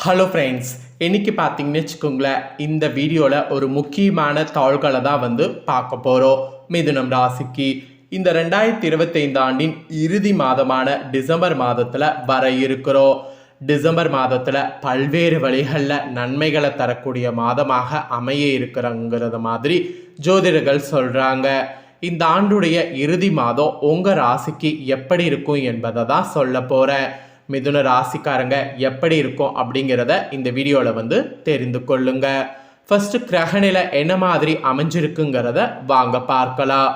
Hello friends இன்னைக்கு பார்த்தீங்கன்னு வச்சுக்கோங்களேன் இந்த வீடியோவில் ஒரு முக்கியமான தாள்களை தான் வந்து பார்க்க போகிறோம் மிதுனம் ராசிக்கு இந்த ரெண்டாயிரத்தி இருபத்தைந்து ஆண்டின் இறுதி மாதமான டிசம்பர் மாதத்தில் வர இருக்கிறோம். டிசம்பர் மாதத்தில் பல்வேறு வழிகளில் நன்மைகளை தரக்கூடிய மாதமாக அமைய இருக்கிறங்கிறத மாதிரி ஜோதிடர்கள் சொல்கிறாங்க இந்த ஆண்டுடைய இறுதி மாதம் உங்கள் ராசிக்கு எப்படி இருக்கும் என்பதை தான் சொல்ல போகிறேன் மிதுன ராசிக்காரங்க எப்படி இருக்கும் அப்படிங்கிறத இந்த வீடியோவில் வந்து தெரிந்து கொள்ளுங்க. ஃபர்ஸ்ட் கிரகநிலை என்ன மாதிரி அமைஞ்சிருக்குங்கிறத வாங்க பார்க்கலாம்.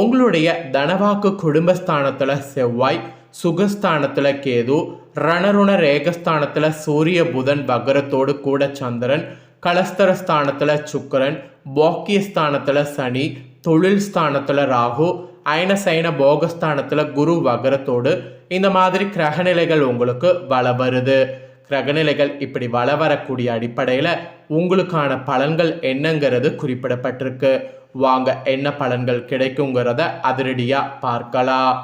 உங்களுடைய தனவாக்கு குடும்பஸ்தானத்தில் செவ்வாய் சுகஸ்தானத்தில் கேது ரணருண ரேகஸ்தானத்தில் சூரிய புதன் வகரத்தோடு கூட சந்திரன் கலஸ்தர ஸ்தானத்தில் சுக்கரன் போக்கியஸ்தானத்தில் சனி தொழில் ஸ்தானத்தில் ராகு அயனசைன போகஸ்தானத்தில் குரு வகரத்தோடு இந்த மாதிரி கிரகநிலைகள் உங்களுக்கு வள வருது. கிரகநிலைகள் இப்படி வள வரக்கூடிய அடிப்படையில் உங்களுக்கான பலன்கள் என்னங்கிறது குறிப்பிடப்பட்டிருக்கு. வாங்க என்ன பலன்கள் கிடைக்குங்கிறத அதிரடியாக பார்க்கலாம்.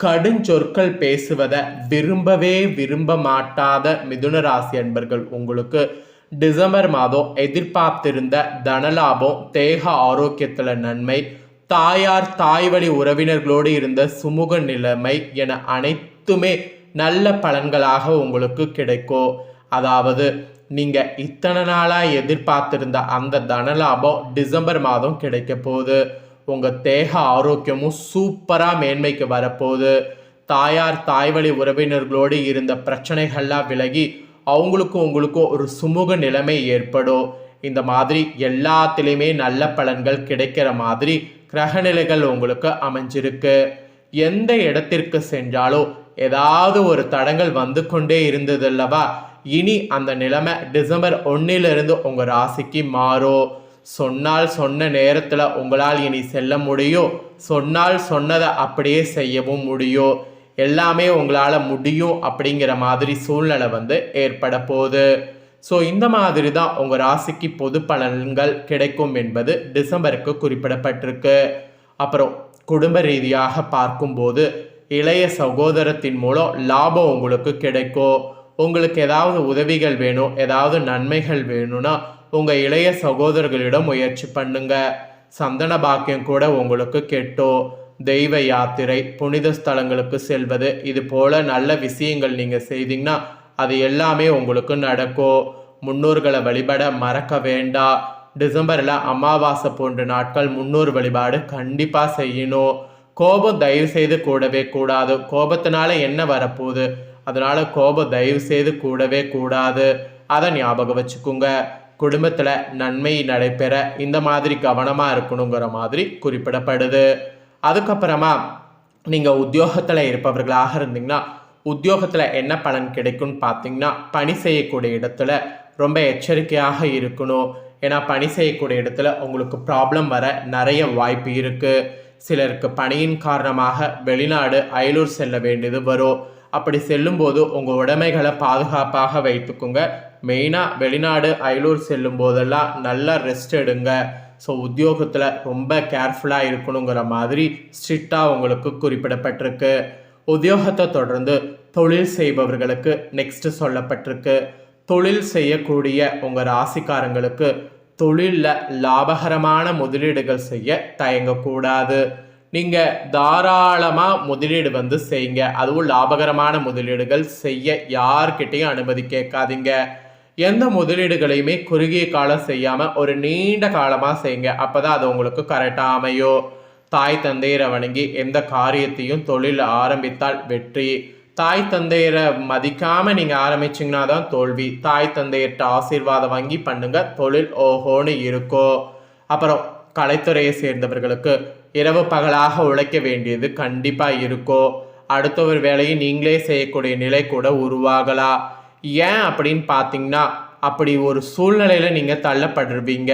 கடுஞ்சொற்கள் பேசுவதை விரும்பவே விரும்ப மாட்டாத மிதுன ராசி அன்பர்கள் உங்களுக்கு டிசம்பர் மாதம் எதிர்பார்த்திருந்த தனலாபம் தேக ஆரோக்கியத்தில் நன்மை தாயார் தாய்வழி உறவினர்களோடு இருந்த சுமூக நிலைமை என அனைத்துமே நல்ல பலன்களாக உங்களுக்கு கிடைக்கும். அதாவது நீங்கள் இத்தனை நாளாக எதிர்பார்த்திருந்த அந்த தனலாபம் டிசம்பர் மாதம் கிடைக்க போகுது. உங்கள் தேக ஆரோக்கியமும் சூப்பராக மேன்மைக்கு வரப்போகுது. தாயார் தாய்வழி உறவினர்களோடு இருந்த பிரச்சனைகள்லாம் விலகி அவங்களுக்கும் உங்களுக்கும் ஒரு சுமூக நிலைமை ஏற்படும். இந்த மாதிரி எல்லாத்துலேயுமே நல்ல பலன்கள் கிடைக்கிற மாதிரி கிரகநிலைகள் உங்களுக்கு அமைஞ்சிருக்கு. எந்த இடத்திற்கு சென்றாலும் ஏதாவது ஒரு தடங்கள் வந்து கொண்டே இருந்ததல்லவா இனி அந்த நிலைமை டிசம்பர் ஒன்னிலிருந்து உங்கள் ராசிக்கு மாறும். சொன்னால் சொன்ன நேரத்தில் உங்களால் இனி செல்ல முடியும். சொன்னால் சொன்னதை அப்படியே செய்யவும் முடியும். எல்லாமே உங்களால் முடியும் அப்படிங்கிற மாதிரி சூழ்நிலை வந்து ஏற்பட போகுது. ஸோ இந்த மாதிரி தான் உங்கள் ராசிக்கு பொது பலன்கள் கிடைக்கும் என்பது டிசம்பருக்கு குறிப்பிடப்பட்டிருக்கு. அப்புறம் குடும்ப ரீதியாக பார்க்கும்போது இளைய சகோதரத்தின் மூலம் லாபம் உங்களுக்கு கிடைக்கும். உங்களுக்கு ஏதாவது உதவிகள் வேணும் ஏதாவது நன்மைகள் வேணும்னா உங்கள் இளைய சகோதரர்களிடம் முயற்சி பண்ணுங்க. சந்தன பாக்கியம் கூட உங்களுக்கு கெட்டோ தெய்வ யாத்திரை புனித ஸ்தலங்களுக்கு செல்வது இது போல நல்ல விஷயங்கள் நீங்கள் செய்தீங்கன்னா அது எல்லாமே உங்களுக்கு நடக்கும் முன்னோர்களை வழிபட மறக்க வேண்டாம் டிசம்பரில் அமாவாசை போன்ற நாட்கள் முன்னோர் வழிபாடு கண்டிப்பாக செய்யணும். கோபம் தயவு செய்து கூடவே கூடாது. கோபத்தினால என்ன வரப்போகுது? அதனால் கோபம் தயவு செய்து கூடவே கூடாது. அதை ஞாபகம் வச்சுக்கோங்க. குடும்பத்தில் நன்மை நடைபெற இந்த மாதிரி கவனமாக இருக்கணுங்கிற மாதிரி குறிப்பிடப்படுது. அதுக்கப்புறமா நீங்கள் உத்தியோகத்தில் இருப்பவர்களாக இருந்தீங்கன்னா உத்தியோகத்தில் என்ன பலன் கிடைக்கும்னு பார்த்தீங்கன்னா பணி செய்யக்கூடிய இடத்துல ரொம்ப எச்சரிக்கையாக இருக்கணும். ஏன்னா பணி செய்யக்கூடிய இடத்துல உங்களுக்கு ப்ராப்ளம் வர நிறைய வாய்ப்பு இருக்குது சிலருக்கு பணியின் காரணமாக வெளிநாடு அயலூர் செல்ல வேண்டியது வரும். அப்படி செல்லும்போது உங்கள் உடைமைகளை பாதுகாப்பாக வைத்துக்கோங்க. மெயினாக வெளிநாடு அயலூர் செல்லும் போதெல்லாம் நல்லா ரெஸ்ட் எடுங்க. ஸோ உத்தியோகத்தில் ரொம்ப கேர்ஃபுல்லாக இருக்கணுங்கிற மாதிரி ஸ்ட்ரிக்டாக உங்களுக்கு குறிப்பிடப்பட்டிருக்கு. உத்தியோகத்தை தொடர்ந்து தொழில் செய்பவர்களுக்கு நெக்ஸ்ட் சொல்லப்பட்டிருக்கு. தொழில் செய்யக்கூடிய உங்கள் ராசிக்காரங்களுக்கு தொழிலில் லாபகரமான முதலீடுகள் செய்ய தயங்கக்கூடாது. நீங்கள் தாராளமாக முதலீடு வந்து செய்யுங்க. அதுவும் லாபகரமான முதலீடுகள் செய்ய யார்கிட்டையும் அனுமதி கேட்காதீங்க. எந்த முதலீடுகளையுமே குறுகிய காலம் செய்யாமல் ஒரு நீண்ட காலமாக செய்யுங்க. அப்போ தான் அது உங்களுக்கு கரெக்டாக அமையும். தாய் தந்தையரை வணங்கி எந்த காரியத்தையும் தொழில் ஆரம்பித்தால் வெற்றி. தாய் தந்தையரை மதிக்காமல் நீங்கள் ஆரம்பிச்சிங்கன்னா தான் தோல்வி. தாய் தந்தையர்கிட்ட ஆசீர்வாதம் வாங்கி பண்ணுங்க தொழில் ஓஹோன்னு இருக்கும் அப்புறம் கலைத்துறையை சேர்ந்தவர்களுக்கு இரவு பகலாக உழைக்க வேண்டியது கண்டிப்பாக இருக்கும் அடுத்த ஒரு வேலையை நீங்களே செய்யக்கூடிய நிலை கூட உருவாகலாம் ஏன் அப்படின்னு பார்த்தீங்கன்னா அப்படி ஒரு சூழ்நிலையில் நீங்கள் தள்ளப்படுவீங்க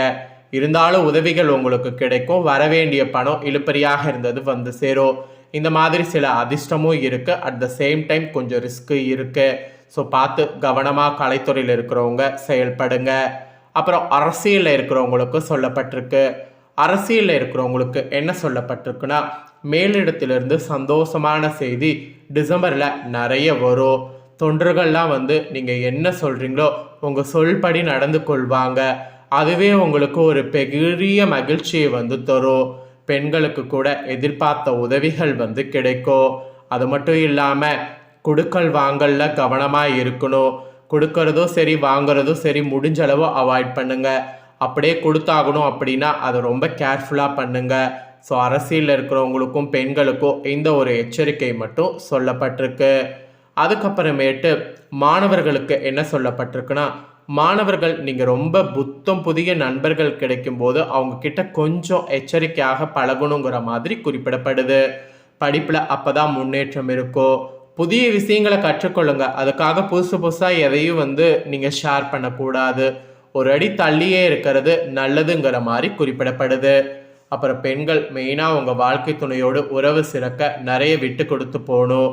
இருந்தாலும் உதவிகள் உங்களுக்கு கிடைக்கும். வரவேண்டிய பணம் இழுப்பறியாக இருந்தது வந்து சேரும். இந்த மாதிரி சில அதிர்ஷ்டமும் இருக்குது அட் த சேம் டைம் கொஞ்சம் ரிஸ்க்கு இருக்குது ஸோ பார்த்து கவனமாக கலைத்துறையில் இருக்கிறவங்க செயல்படுங்க. அப்புறம் அரசியலில் இருக்கிறவங்களுக்கு சொல்லப்பட்டிருக்கு. அரசியலில் இருக்கிறவங்களுக்கு என்ன சொல்லப்பட்டிருக்குன்னா மேலிடத்திலிருந்து சந்தோஷமான செய்தி டிசம்பரில் நிறைய வரும். தொண்டர்கள்லாம் வந்து நீங்கள் என்ன சொல்கிறீங்களோ உங்கள் சொல்படி நடந்து கொள்வாங்க. அதுவே உங்களுக்கு ஒரு பெரிய மகிழ்ச்சியை வந்து தரும் பெண்களுக்கு கூட எதிர்பார்த்த உதவிகள் வந்து கிடைக்கும் அது மட்டும் இல்லாமல் கொடுக்கல் வாங்கல்ல கவனமாக இருக்கணும். கொடுக்கறதும் சரி வாங்குறதும் சரி முடிஞ்ச அளவு அவாய்ட் பண்ணுங்கள் அப்படியே கொடுத்தாகணும் அப்படின்னா அதை ரொம்ப கேர்ஃபுல்லாக பண்ணுங்கள் ஸோ அரசியலில் இருக்கிறவங்களுக்கும் பெண்களுக்கும் இந்த ஒரு எச்சரிக்கை மட்டும் சொல்லப்பட்டிருக்கு. அதுக்கப்புறமேட்டு மாணவர்களுக்கு என்ன சொல்லப்பட்டிருக்குன்னா மாணவர்கள் நீங்கள் ரொம்ப புத்தம் புதிய நண்பர்கள் கிடைக்கும்போது அவங்க கிட்ட கொஞ்சம் எச்சரிக்கையாக பழகணுங்கிற மாதிரி குறிப்பிடப்படுது. படிப்பில் அப்போ தான் முன்னேற்றம் இருக்கும் புதிய விஷயங்களை கற்றுக்கொள்ளுங்க. அதுக்காக புதுசு புதுசாக எதையும் வந்து நீங்கள் ஷேர் பண்ணக்கூடாது. ஒரு அடி தள்ளியே இருக்கிறது நல்லதுங்கிற மாதிரி குறிப்பிடப்படுது. அப்புறம் பெண்கள் மெயினாக உங்கள் வாழ்க்கை துணையோடு உறவு சிறக்க நிறைய விட்டு கொடுத்து போகணும்.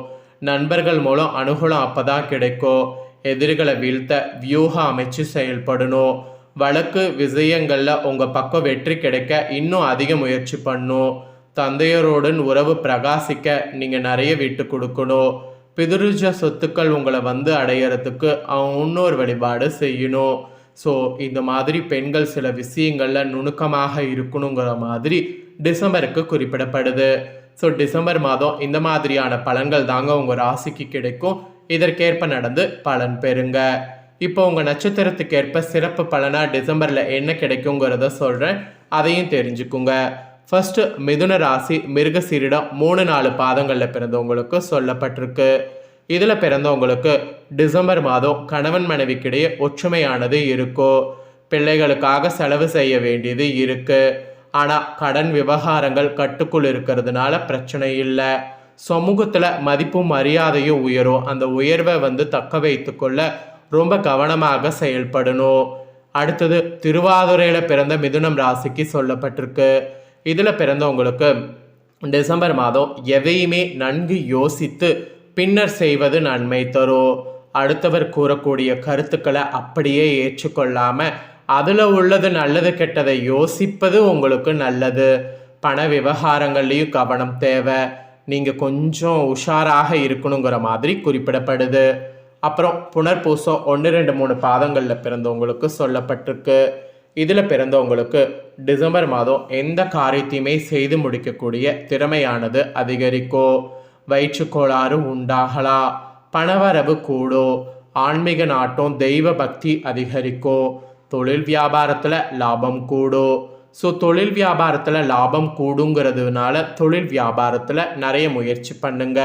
நண்பர்கள் மூலம் அனுகூலம் அப்போ தான் கிடைக்கும். எதிரிகளை வீழ்த்த வியூகம் அமைச்சு செயல்படணும். வழக்கு விஷயங்களில் உங்கள் பக்கம் வெற்றி கிடைக்க இன்னும் அதிக முயற்சி பண்ணும். தந்தையரோடன் உறவு பிரகாசிக்க நீங்கள் நிறைய விட்டு கொடுக்கணும். பிதுருஜ சொத்துக்கள் உங்களை வந்து அடையிறதுக்கு அவங்க இன்னொரு வழிபாடு செய்யணும். ஸோ இந்த மாதிரி பெண்கள் சில விஷயங்களில் நுணுக்கமாக இருக்கணுங்கிற மாதிரி டிசம்பருக்கு குறிப்பிடப்படுது. ஸோ டிசம்பர் மாதம் இந்த மாதிரியான பலன்கள் தாங்க உங்கள் ராசிக்கு கிடைக்கும். இதற்கேற்ப நடந்து பலன் பெறுங்க. இப்போ உங்கள் நட்சத்திரத்துக்கு ஏற்ப சிறப்பு பலனாக டிசம்பரில் என்ன கிடைக்குங்கிறத சொல்கிறேன் அதையும் தெரிஞ்சுக்குங்க. ஃபர்ஸ்ட் மிதுன ராசி மிருகசீரிடம் மூணு நாலு பாதங்களில் பிறந்தவங்களுக்கு சொல்லப்பட்டிருக்கு. இதில் பிறந்தவங்களுக்கு டிசம்பர் மாதம் கணவன் மனைவிக்கிடையே ஒற்றுமையானது இருக்கும் பிள்ளைகளுக்காக செலவு செய்ய வேண்டியது இருக்கு. ஆனால் கடன் விவகாரங்கள் கட்டுக்குள் இருக்கிறதுனால பிரச்சனை இல்லை. சமூகத்தில் மதிப்பும் மரியாதையும் உயரும். அந்த உயர்வை வந்து தக்க வைத்துக்கொள்ள ரொம்ப கவனமாக செயல்படணும். அடுத்தது திருவாதுரையில் பிறந்த மிதுனம் ராசிக்கு சொல்லப்பட்டிருக்கு. இதில் பிறந்தவங்களுக்கு டிசம்பர் மாதம் எதையுமே நன்கு யோசித்து பின்னர் செய்வது நன்மை தரும். அடுத்தவர் கூறக்கூடிய கருத்துக்களை அப்படியே ஏற்றுக்கொள்ளாமல் அதில் உள்ளது நல்லது கெட்டதை யோசிப்பது உங்களுக்கு நல்லது. பண விவகாரங்கள்லேயும் கவனம் தேவை. நீங்கள் கொஞ்சம் உஷாராக இருக்கணுங்கிற மாதிரி குறிப்பிடப்படுது. அப்புறம் புனர்பூசம் ஒன்று ரெண்டு மூணு பாதங்களில் பிறந்தவங்களுக்கு சொல்லப்பட்டிருக்கு. இதில் பிறந்தவங்களுக்கு டிசம்பர் மாதம் எந்த காரியத்தையுமே செய்து முடிக்கக்கூடிய திறமையானது அதிகரிக்கும் வயிற்றுக்கோளாறு உண்டாகலாம் பணவரவு கூடும் ஆன்மீக நாட்டம் தெய்வ பக்தி அதிகரிக்கும் தொழில் வியாபாரத்தில் லாபம் கூடும் ஸோ தொழில் வியாபாரத்தில் லாபம் கூடுங்கிறதுனால தொழில் வியாபாரத்தில் நிறைய முயற்சி பண்ணுங்க.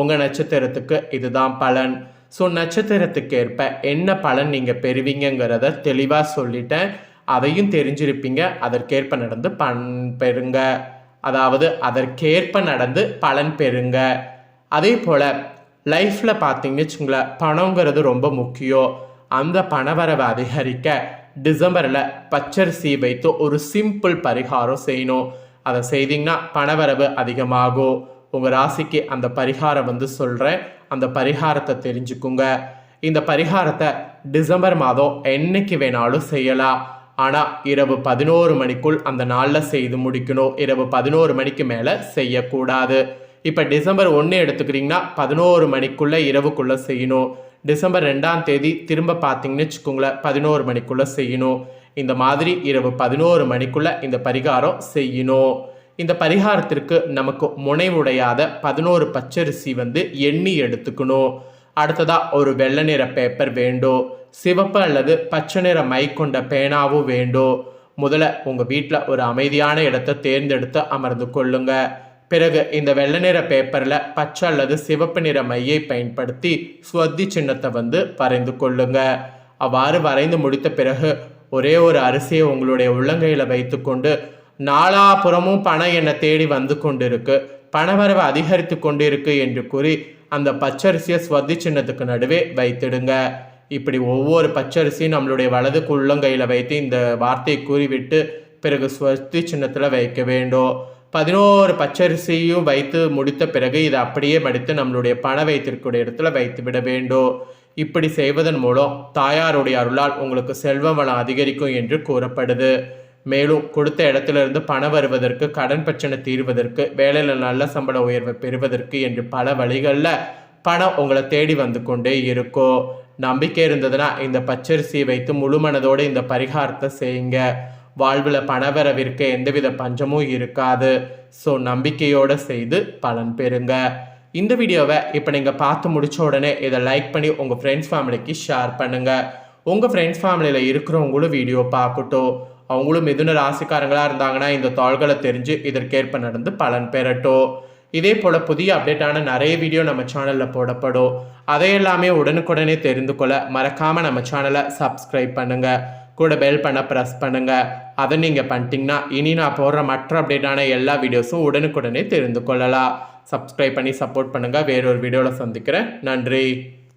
உங்கள் நட்சத்திரத்துக்கு இதுதான் பலன். ஸோ நட்சத்திரத்துக்கு ஏற்ப என்ன பலன் நீங்கள் பெறுவீங்கிறத தெளிவாக சொல்லிட்டேன். அதையும் தெரிஞ்சிருப்பீங்க. அதற்கேற்ப நடந்து பண் பெறுங்க. அதாவது அதற்கேற்ப நடந்து பலன் பெறுங்க. அதே போல் லைஃப்பில் பார்த்தீங்கன்னு வச்சுங்களேன் பணங்கிறது ரொம்ப முக்கியம். அந்த பணவரவை அதிகரிக்க டிசம்பரில் பச்சரிசி வைத்து ஒரு சிம்பிள் பரிகாரம் செய்யணும். அதை செய்தீங்கன்னா பணவரவு அதிகமாகும். உங்கள் ராசிக்கு அந்த பரிகாரம் வந்து சொல்கிறேன் அந்த பரிகாரத்தை தெரிஞ்சுக்குங்க. இந்த பரிகாரத்தை டிசம்பர் மாதம் என்னைக்கு வேணாலும் செய்யலாம். ஆனால் இரவு பதினோரு மணிக்குள் அந்த நாளில் செய்து முடிக்கணும். இரவு பதினோரு மணிக்கு மேலே செய்யக்கூடாது. இப்போ டிசம்பர் ஒன்று எடுத்துக்கிறீங்கன்னா பதினோரு மணிக்குள்ளே இரவுக்குள்ளே செய்யணும். டிசம்பர் ரெண்டாம் தேதி திரும்ப பார்த்தீங்கன்னு வச்சுக்கோங்களேன் பதினோரு மணிக்குள்ளே செய்யணும். இந்த மாதிரி இரவு பதினோரு மணிக்குள்ளே இந்த பரிகாரம் செய்யணும். இந்த பரிகாரத்திற்கு நமக்கு முனைவுடையாத பதினோரு பச்சரிசி வந்து எண்ணி எடுத்துக்கணும். அடுத்ததாக ஒரு வெள்ளை நிற பேப்பர் வேண்டும். சிவப்பு அல்லது பச்சை நிற மை கொண்ட பேனாவும் வேண்டும். முதல்ல உங்கள் வீட்டில் ஒரு அமைதியான இடத்தை தேர்ந்தெடுத்து அமர்ந்து கொள்ளுங்கள் பிறகு இந்த வெள்ளை நிற பேப்பரில் பச்சை அல்லது சிவப்பு நிற மையை பயன்படுத்தி ஸ்வத்தி சின்னத்தை வந்து வரைந்து கொள்ளுங்க. அவ்வாறு வரைந்து முடித்த பிறகு ஒரே ஒரு அரிசியை உங்களுடைய உள்ளங்கையில் வைத்துக்கொண்டு நாலாபுறமும் பணம் என்னை தேடி வந்து கொண்டிருக்கு. பணவரவு அதிகரித்து கொண்டிருக்கு என்று கூறி அந்த பச்சரிசியை ஸ்வதி சின்னத்துக்கு நடுவே வைத்திடுங்க. இப்படி ஒவ்வொரு பச்சரிசியும் நம்மளுடைய வலதுக்கு உள்ளங்கையில் வைத்து இந்த வார்த்தையை கூறிவிட்டு பிறகு ஸ்வதி சின்னத்தில் வைக்க வேண்டும். பதினோரு பச்சரிசியும் வைத்து முடித்த பிறகு இதை அப்படியே மடித்து நம்மளுடைய பண வைத்திருக்கூடிய இடத்துல வைத்து விட வேண்டும். இப்படி செய்வதன் மூலம் தாயாருடைய அருளால் உங்களுக்கு செல்வம் வளம் அதிகரிக்கும் என்று கூறப்படுது. மேலும் கொடுத்த இடத்துல இருந்து பணம் வருவதற்கு கடன் பிரச்சனை தீர்வதற்கு வேலையில் நல்ல சம்பள உயர்வை பெறுவதற்கு என்று பல வழிகளில் பணம் உங்களை தேடி வந்து கொண்டே இருக்கும். நம்பிக்கை இருந்ததுன்னா இந்த பச்சரிசியை வைத்து முழு மனதோடு இந்த பரிகாரத்தை செய்யுங்க. வாழ்வில் பணவரவிற்கு எந்தவித பஞ்சமும் இருக்காது. ஸோ நம்பிக்கையோடு செய்து பலன் பெறுங்க. இந்த வீடியோவை இப்போ நீங்கள் பார்த்து முடிச்ச உடனே இதை லைக் பண்ணி உங்கள் ஃப்ரெண்ட்ஸ் ஃபேமிலிக்கு ஷேர் பண்ணுங்கள் உங்கள் ஃப்ரெண்ட்ஸ் ஃபேமிலியில் இருக்கிறவங்களும் வீடியோ பார்க்கட்டும். அவங்களும் மிதுன ராசிக்காரங்களாக இருந்தாங்கன்னா இந்த தாள்களை தெரிஞ்சு இதற்கேற்ப நடந்து பலன் பெறட்டும். இதே போல் புதிய அப்டேட்டான நிறைய வீடியோ நம்ம சேனலில் போடப்படும். அதையெல்லாமே உடனுக்குடனே தெரிந்து கொள்ள மறக்காமல் நம்ம சேனலை சப்ஸ்கிரைப் பண்ணுங்கள் கூட பெல் பண்ண ப்ரெஸ் பண்ணுங்கள் அதை நீங்கள் பண்ணிட்டீங்கன்னா இனி நான் போடுற மற்ற அப்டேட்டான எல்லா வீடியோஸும் உடனுக்குடனே தெரிந்து கொள்ளலாம். சப்ஸ்கிரைப் பண்ணி சப்போர்ட் பண்ணுங்கள் வேறொரு வீடியோவில் சந்திக்கிறேன். நன்றி.